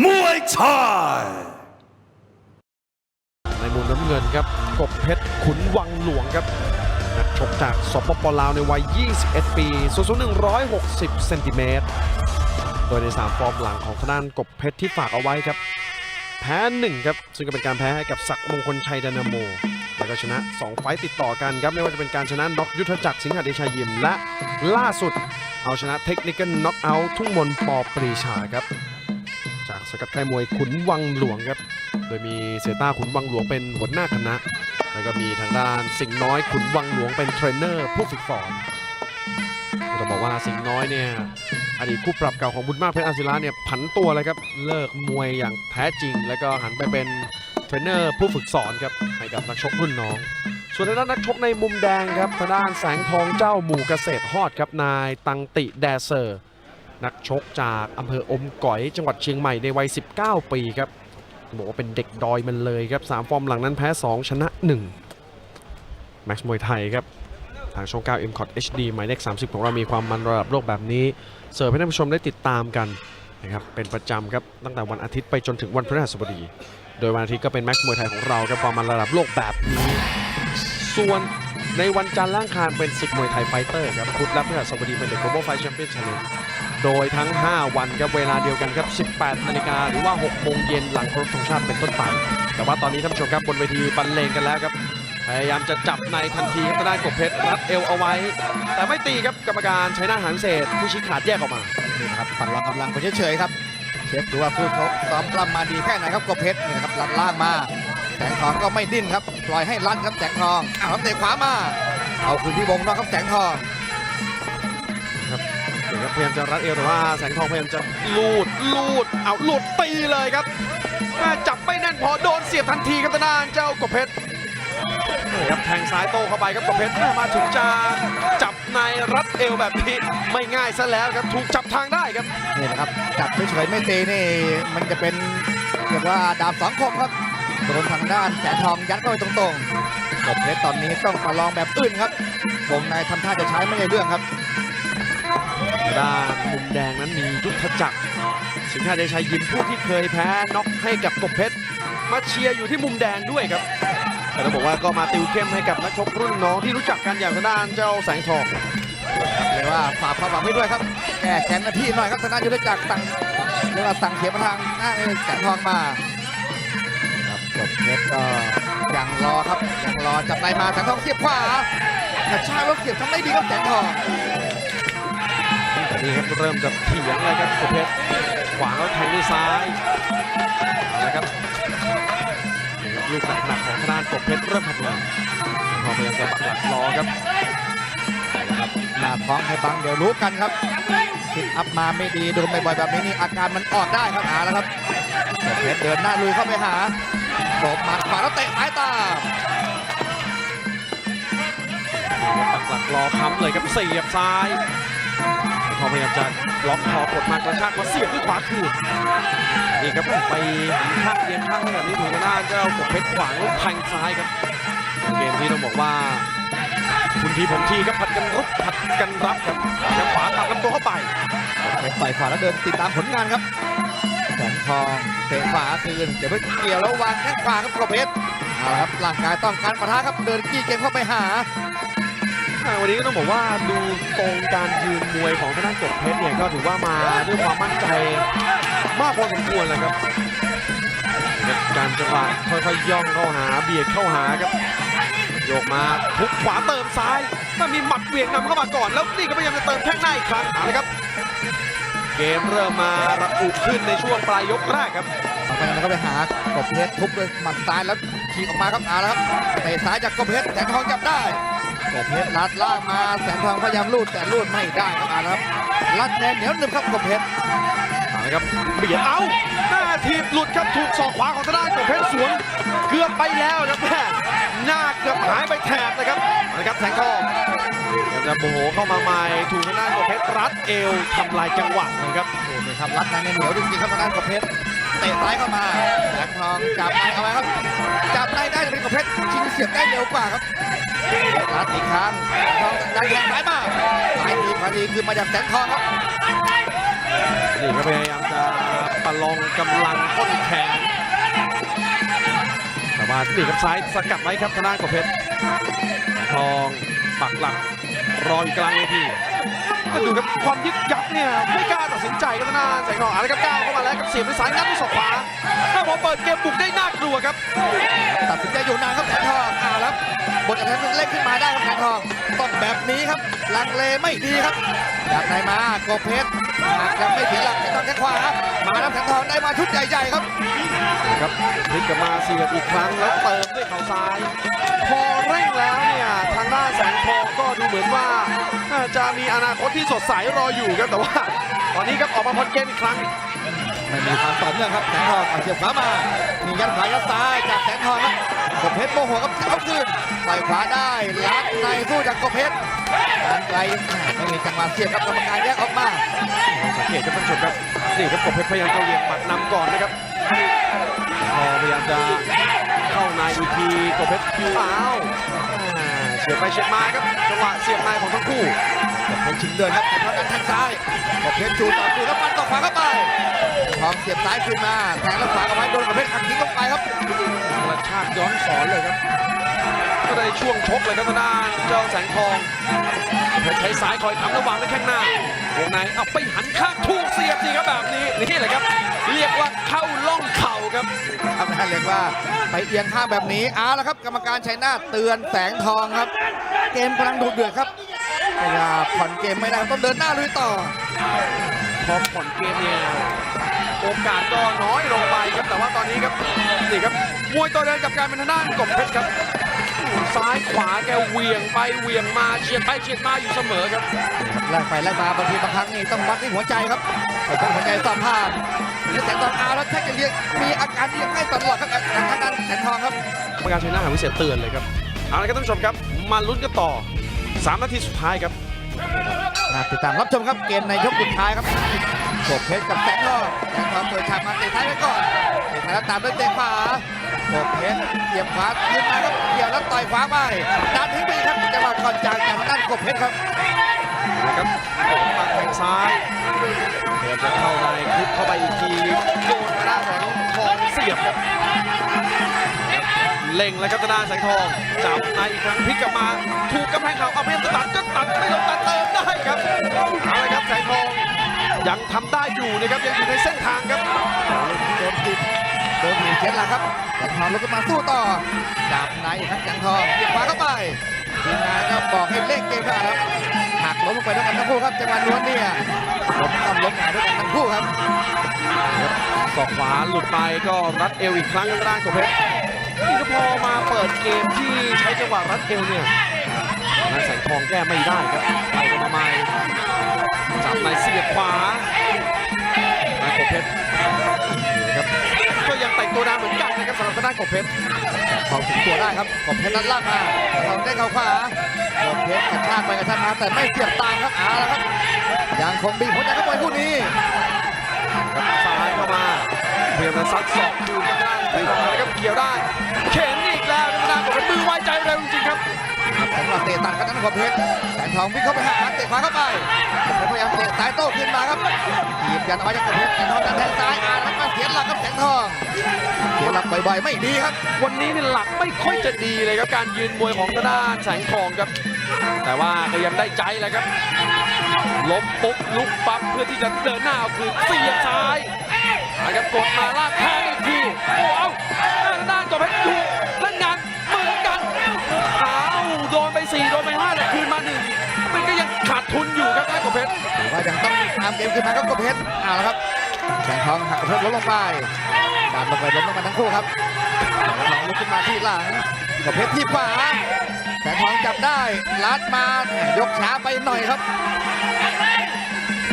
Muay Thai ในมุมน้ำเงินครับกบเพชรขุนวังหลวงครับนักชกจากสปปลาวในวัย 21 ปีสูงสูง160 เซนติเมตร โดยใน 3 ฟอร์มหลังของทางด้านกบเพชรที่ฝากเอาไว้ครับ แพ้1ครับ ซึ่งก็เป็นการแพ้ให้กับศักดิ์มงคลชัยดานาโม แล้วก็ชนะ 2 ไฟต์ติดต่อกันครับ ไม่ว่าจะเป็นการชนะน็อกยุทธจักรสิงหเดชายิม และล่าสุดเอาชนะเทคนิคน็อกเอาท์ทุ่งมนปอปรีชาครับ จากสกัดค่ายมวยขุนวังหลวงครับ โดยมีเซต้าขุนวังหลวงเป็นหัวหน้าคณะ แล้วก็มีทางด้านสิงห์น้อยขุนวังหลวงเป็นเทรนเนอร์ผู้ฝึกสอนก็ต้องบอกว่าสิงห์น้อยเนี่ยอดีตคู่ปรับเก่าของบุญมากเพชรอาศิลาเนี่ยผันตัวเลยครับเลิกมวยอย่างแท้จริง แล้วก็หันไปเป็นเทรนเนอร์ผู้ฝึกสอนครับให้กับนักชกรุ่นน้องส่วนทางด้านนักชกในมุมแดงครับทางด้านแสงทองเจ้าหมู่เกษตรฮอดครับนายตังติแดเซอร์ นักชกจากอำเภออมก๋อยจังหวัดเชียงใหม่ในวัย 19 ปีครับบอกว่าเป็นเด็กดอยมันเลยครับ3ฟอร์มหลังนั้นแพ้ 2 ชนะ 1 แม็กซ์มวยไทยครับ ทางช่อง9 m c o t HD หมายเลข 30 ของเรามีความมันระดับโลกแบบนี้ เสิร์ฟให้ท่านผู้ชมได้ติดตามกันนะครับเป็นประจำครับตั้งแต่วันอาทิตย์ไปจนถึงวันพฤหัสบดี โดยวันอาทิตย์ก็เป็นแม็กซ์มวยไทยของเราครับความมันระดับโลกแบบนี้ส่วนในวันจันทร์ล่างคารเป็นศึกมวยไทยไฟเตอร์ครับพุธและพฤหัสบดีเป็นเดอะ global fight champion challenge โดยทั้ง 5 วันครับเวลาเดียวกันครับ 18 นาฬิกาหรือว่า6โมงเย็นหลังครพธงชาติเป็นต้นไป แต่ว่าตอนนี้ท่านผู้ชมครับบนเวทีบรรเลงกันแล้วครับพยายามจะจับในทันทีครับทางด้านกบเพชรรัดเอวเอาไว้ แต่ไม่ตีครับกรรมการใช้หน้าหางเศษผู้ชี้ขาดแยกออกมานี่นะครับปัดวางกำลังไปเฉยๆครับเช็คดูว่าคู่ชกซ้อมปล้ำมาดีแค่ไหนครับกบเพชรนี่นะครับลัดล่างมาแสงทองก็ไม่ดิ้นครับปล่อยให้ลั่นครับแสงทองอ้าวเตะขวามาเอาคืนที่วงนอกครับแสงทอง ครับพยายามจะรัดเอวแต่ว่าแสงทองพยายามจะลูดลูดเอาหลุดตีเลยครับแม่จับไม่แน่นพอโดนเสียบทันทีครับทางด้านเจ้ากบเพชรนี่ครับแทงซ้ายโต้เข้าไปครับกบเพชรมาถึงจะจับในรัดเอวแบบนี้ไม่ง่ายซะแล้วครับถูกจับทางได้ครับนี่นะครับจับเฉยๆไม่ตีนี่มันจะเป็นเรียกว่าดาบสองคมครับโดนทางด้านแสงทองยัดเข้าไปตรงๆกบเพชรตอนนี้ต้องประลองแบบอื่นครับวงในทำท่าจะใช้ไม่ได้เรื่องครับ ด้านมุมแดงนั้นมียุทธจักรสิงห์เดชัยยิมผู้ที่เคยแพ้น็อกให้กับกบเพชรมาเชียร์อยู่ที่มุมแดงด้วยครับแต่ต้องบอกว่าก็มาติวเข้มให้กับนักชกรุ่นน้องที่รู้จักกันอย่างทางด้านเจ้าแสงทองเรียกว่าฝากความหวังไว้ด้วยครับแก้แค้นหน้าที่หน่อยครับทางด้านยุทธจักรสั่งเรียกว่าสั่งเขียนมาทางหน้าแสงทองมาครับกบเพชรก็ยังรอครับยังรอจับในมาแสงทองเสียบขวากระชากแล้วเสียบทำได้ดีครับแสงทอง แต่นี่ครับเริ่มจะเถียงเลยครับกบเพชรขวางแล้วแทงด้วยซ้ายเอาละครับนี่ครับลูกหนักๆของทางด้านกบเพชรเริ่มทำงานพอพยายามจะปักหลักรอครับหน้าท้องให้บังเดี๋ยวรู้กันครับคิดอัพมาไม่ดีโดนบ่อยๆแบบนี้นี่อาการมันออกได้ครับหาแล้วครับกบเพชรเดินหน้าลุยเข้าไปหาตบหมัดขวาแล้วเตะสายตามปักหลักรอค้ำเลยครับเสียบซ้าย พอพยายามจะล็อกคอกดมากระชากมาเสียบด้วยขวาคืนนี่ครับไปหันข้างเอียงข้างแบบนี้ถูกทางด้าเจ้ากบเพชรขวางแล้วแทงซ้ายครับ เกมที่ต้องบอกว่า คุณทีผมทีครับผัดกันรุกผัดกันรับครับแล้วขวาตัดลำตัวเข้าไปเพชรต่อยขวาแล้วเดินติดตามผลงานครับแสงทองเตะขวาคืนเดี๋ยวไปเกี่ยวแล้ววางแข้งขวาครับกบเพชรเอาละครับร่างกายต้องการปะทะครับเดินกี้เกมเข้าไปหา วันนี้ก็ต้องบอกว่าดูตรงการยืนมวยของทางด้านกบเพชรเนี่ยก็ถือว่ามาด้วยความมั่นใจมากพอสมควรเลยครับการจังหวะค่อยๆย่องเข้าหาเบียดเข้าหาครับโยกมาทุกขวาเติมซ้ายถ้ามีหมัดเวียงนำเข้ามาก่อน แล้วนี่ก็พยายามจะเติมแข้งหน้าอีกครั้งเอาละครับ เกมเริ่มมาระอุขึ้นในช่วงปลายยกแรกครับเอาไปแล้วก็ไปหากบเพชรทุบด้วยหมัดซ้ายแล้วฉีกออกมาครับเอาละครับเตะซ้ายจากกบเพชรแสงทองจับได้ กบเพชรลัดล่างมาแสงทองพยายามลูดแต่ลูดไม่ได้ครับเอาละครับลัดแนนเหนียวหนึบครับกบเพชรเอาละครับเบียดเอาหน้าทีบหลุดครับถูกศอกขวาของทางด้านของเพชรสวนเกือบไปแล้วครับแม่หน้าเกือบหายไปแถบนะครับเอาละครับแสงทองยังจะโมโหเข้ามาใหม่ถูกทางด้านของเพชรรัดเอวทำลายจังหวะนะครับโอ้นี่ครับรัดในเหนียวจริงๆครับทางด้านกบเพชรเตะซ้ายเข้ามาแสงทองจับในเอาไว้ครับจับในได้จะเป็นกบเพชรชิงเสียบได้เร็วกว่าครับ รัดอีกครั้งแสงทองดันแทงซ้ายมาซ้ายทีพอดีคือมาจากแสงทองครับนี่ก็พยายามจะปประลองกำลังต้นแขนแต่ว่านี่ครับซ้ายสกัดไว้ครับทางด้านกบเพชรแสงทองปักหลักรออยู่กลางเวทีก็ดูครับความยึกยัก เนี่ยไม่กล้าตัดสินใจครับทางด้านแสงทองเอาละครับก้าวเข้ามาแล้วกับเสียบด้วยซ้ายงัดด้วยศอกขวาถ้าผมเปิดเกมบุกได้น่ากลัวครับ ตัดสินใจอยู่นานครับแสงทองอ่าแล้วบทอันนั้นเล่นขึ้นมาได้ครับแสงทองต้องแบบนี้ครับลังเลไม่ดีครับจากไหนมาโกเพชรหากยังไม่เสียหลักแสงทองแข้งขวามาแล้วแสงทองได้มาชุดใหญ่ๆครับครับพลิกกลับมาเสียบอีกครั้งแล้วเติมด้วยเข่าซ้ายพอเร่ง ดูเหมือนว่าน่าจะมีอนาคตที่สดใสรออยู่ครับแต่ว่าตอนนี้ครับออกมาพอนเกมอีกครั้งไม่มีความต่อเนื่องครับแสงทองเอาเสียบขวามามียัดขวายัดซ้ายจากแสงทองครับกบเพชรโมโหครับเอาคืนปล่อยขวาได้ลัดในสู้จากกบเพชรดันไกลไม่มีจังหวะเสียบครับกรรมการแยกออกมาสังเกตครับท่านผู้ชมครับนี่ครับกบเพชรพยายามจะเหวี่ยงหมัดนำก่อนนะครับพอพยายามจะเข้าในอีกทีกบเพชรคิวอ้าวอ่า เฉียดไปเฉียดมาครับจังหวะเสียบในของทั้งคู่กบเพชรชิงเดินครับแต่เท่านั้นแทงซ้ายกบเพชรชูต่อคืนแล้วฟันต่อขวาเข้าไปทองเสียบซ้ายขึ้นมาแทงแล้วขวาเอาไว้โดนกบเพชรหักทิ้งลงไปครับกระชากย้อนสอนเลยครับก็ได้ช่วงชกเลยครับทางด้านเจ้าแสงทองเพชรใช้ซ้ายคอยค้ำระหว่างด้วยแข้งหน้าวงในเอาไปหันข้างถูกเสียบสิครับแบบนี้นี่แหละครับ เรียกว่าเข้าล่องเข่าครับทำให้เรียกว่าไปเอียงข้างแบบนี้เอาละครับ กรรมการชัยนาทเตือนแสงทองครับ เกมกำลังดุเดือดครับเวลาผ่อนเกมไม่ได้ต้องเดินหน้าลุยต่อพอผ่อนเกมเนี่ยโอกาสก็น้อยลงไปครับแต่ว่าตอนนี้ครับนี่ครับมวยตัวเดินกับการเป็นทางด้านกบเพชรครับซ้ายขวาแกเหวี่ยงไปเหวี่ยงมาเฉียดไปเฉียดมาอยู่เสมอครับแลกไปแลกมาบางทีบางครั้งนี่ต้องวัดที่หัวใจครับต้องหัวใจสอบผ่า นแล้วแสงทองเอาแล้วแท็กจะเรียกมีอาการเรียกให้ตลอดครับทางด้านแสงทองครับกรรมการชัยนาทหาวิเศษเตือนเลยครับเอาละครับท่านผู้ชมครับมาลุ้นกันต่อ 3 นาทีสุดท้ายครับน่าติดตามรับชมครับเกมในยกสุดท้ายครับกบเพชรกับแสงทองแสงทองเปิดฉากมาเตะท้ายไว้ก่อนเตะท้ายแล้วตามด้วยเตะขวากบเพชรเหยียบขวาขึ้นมาครับเกี่ยวแล้วต่อยขวาไปดันทิ้งไปอีกครับจังหวะก่อนจากจากทางด้านกบเพชรครับนะครับผมมาแทงซ้ายพยามจะเข้าในคลิปเข้าไปอีกทีโดนกระด้านของทองเสียบครับเล็งแล้วครับกระด้านแสงทองจับในอีกครั้งพลิกกลับมาถูกกำแพงเขาเอาไปยังตัดก็ตัดไม่ลงตัดเติมได้ครับเอาละครับแสงทองยังทำได้อยู่นะครับยังอยู่ในเส้นทางครับโดนติดโดนหนีเช็ดลังครับแสงทองลุกขึ้นมาสู้ต่อจับในอีกครั้งแสงทองเหยียบขวาเข้าไป ทีมงานก็บอกให้เล่นเกมได้ครับหักล้มลงไปด้วยกันทั้งคู่ครับจังหวะล้วนเนี่ยล้มทำล้มหงายด้วยกันทั้งคู่ครับศอกขวาหลุดไปก็รัดเอวอีกครั้งทางด้านของเพชรนี่ก็พอมาเปิดเกมที่ใช้จังหวะรัดเอวเนี่ยนายแสงทองแก้ไม่ได้ครับไปกันมาใหม่จับในเสียบขวานายกบเพชรนะครับ ต่งตัวดาเหมือนกันนะครับสำหรับทางด้านกบเพชรเขาถึงตัวได้ครับกบเพชรนัดล่างมาทองได้เข้าขวากบเพชรกระชากไปกระชากมาแต่ไม่เสียบตามครับเอาละครับยังคงบีบหัวใจครับมวยคู่นี้ครับซ้ายเข้ามาพยายามจะซัดศอกคืนทางด้านแสงทองนะครับเกี่ยวได้เข็นอีกแล้วทางด้านกบเพชรมือไวใจเร็วจริงๆครับสำหรับเตะตัดกันนั้นกบเพชรแสงทองวิ่งเข้าไปหาเตะขวาเข้าไปกบเพชรพยายามเตะซ้ายโต้ขึ้นมาครับหยิบยันเอาไว้จากกบเพชรแสงทองดันแทงซ้ายอ่านแล้วก็เสียหลักครับแสงทอง เสียหลักบ่อยๆไม่ดีครับ วันนี้เนี่ยหลักไม่ค่อยจะดีเลยครับการยืนมวยของทางด้านแสงทองครับ แต่ว่าก็ยังได้ใจแหละครับล้มปุ๊บลุกปั๊บเพื่อที่จะเดินหน้าเอาคืนเสียบซ้ายนะครับกดมาลากแทงอีกทีโอ้เอาทางด้านกบเพชรอยู่เล่นงานเหมือนกันอ้าวโดนไปสี่โดนไปห้าแต่คืนมาหนึ่งมันก็ยังขาดทุนอยู่ครับด้านกบเพชรถือว่ายังต้องตามเกมขึ้นมาครับกบเพชรเอาละครับ แสงทองหักกบเพชรล้มลงไปดันลงไปล้มลงมาทั้งคู่ครับแสงทองลุกขึ้นมาที่หลังกบเพชรที่ขวาแสงทองจับได้ลัดมายกช้าไปหน่อยครับ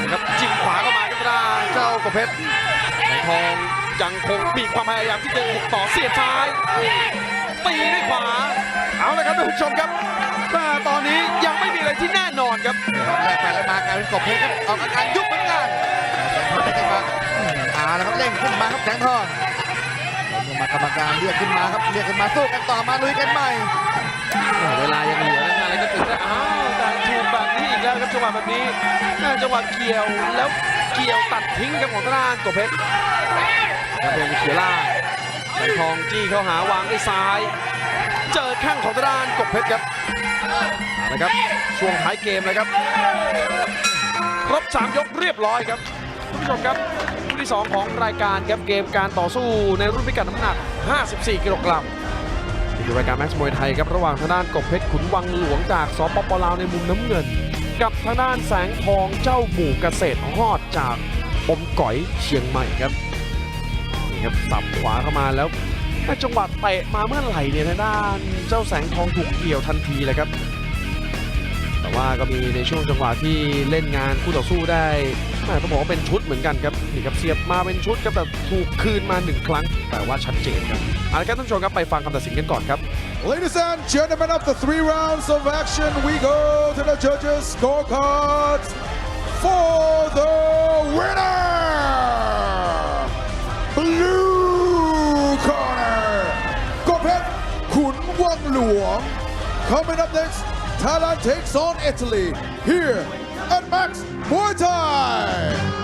นะครับจิ้มขวาเข้ามาครับทางด้านเจ้ากบเพชรแสงทองยังคงมีความพยายามที่จะบุกต่อเสียบซ้ายตีด้วยขวาเอาละครับท่านผู้ชมครับแต่ตอนนี้ยังไม่มีอะไรที่แน่นอนครับแรกไปแล้วมากลายเป็นกบเพชรครับออกอาการยุบเหมือนกัน แสงทองได้จังหวะอืมเอาละครับเร่งขึ้นมาครับแสงทองลงมากรรมการเรียกขึ้นมาครับเรียกขึ้นมาสู้กันต่อมาลุยกันใหม่เวลายังเหลือนะอะไรก็ตื่นได้อ้าวแต่ถูกแบบนี้อีกแล้วครับจังหวะแบบนี้จังหวะเกี่ยวแล้วเกี่ยวตัดทิ้งครับของทางด้านกบเพชรแล้วพยายามเขียล่างแสงทองจี้เข้าหาวางด้วยซ้าย เจอแข้งของทางด้านกบเพชรครับเอาละครับช่วงท้ายเกมเลยครับ ครบ 3 ยกเรียบร้อยครับ คุณผู้ชมครับคู่ที่ 2 ของรายการครับเกมการต่อสู้ในรุ่นพิกัดน้ำหนัก 54 กิโลกรัมนี่คือรายการแม็กซ์มวยไทยครับระหว่างทางด้านกบเพชรขุนวังหลวงจากสปปลาวในมุมน้ำเงิน กับทางด้านแสงทองเจ้าหมู่เกษตรฮอดจากอมก๋อยเชียงใหม่ครับนี่ครับสับขวาเข้ามาแล้วแม่จังหวะเตะมาเมื่อไหร่เนี่ยทางด้านเจ้าแสงทองถูกเกี่ยวทันทีเลยครับ แต่ว่าก็มีในช่วงจังหวะที่เล่นงานคู่ต่อสู้ได้ ต้องบอกว่าเป็นชุดเหมือนกันครับนี่ครับเสียบมาเป็นชุดครับแต่ถูกคืนมาหนึ่งครั้ง แต่ว่าชัดเจนครับเอาละครับท่านผู้ชมครับไปฟังคำตัดสินกันก่อนครับ Ladies and gentlemen, after three rounds of action, we go to the judges' scorecards for the winner! Blue corner, Gopet Kun Wang Luong. Coming up next, Thailand takes on Italy here Max Muay Thai.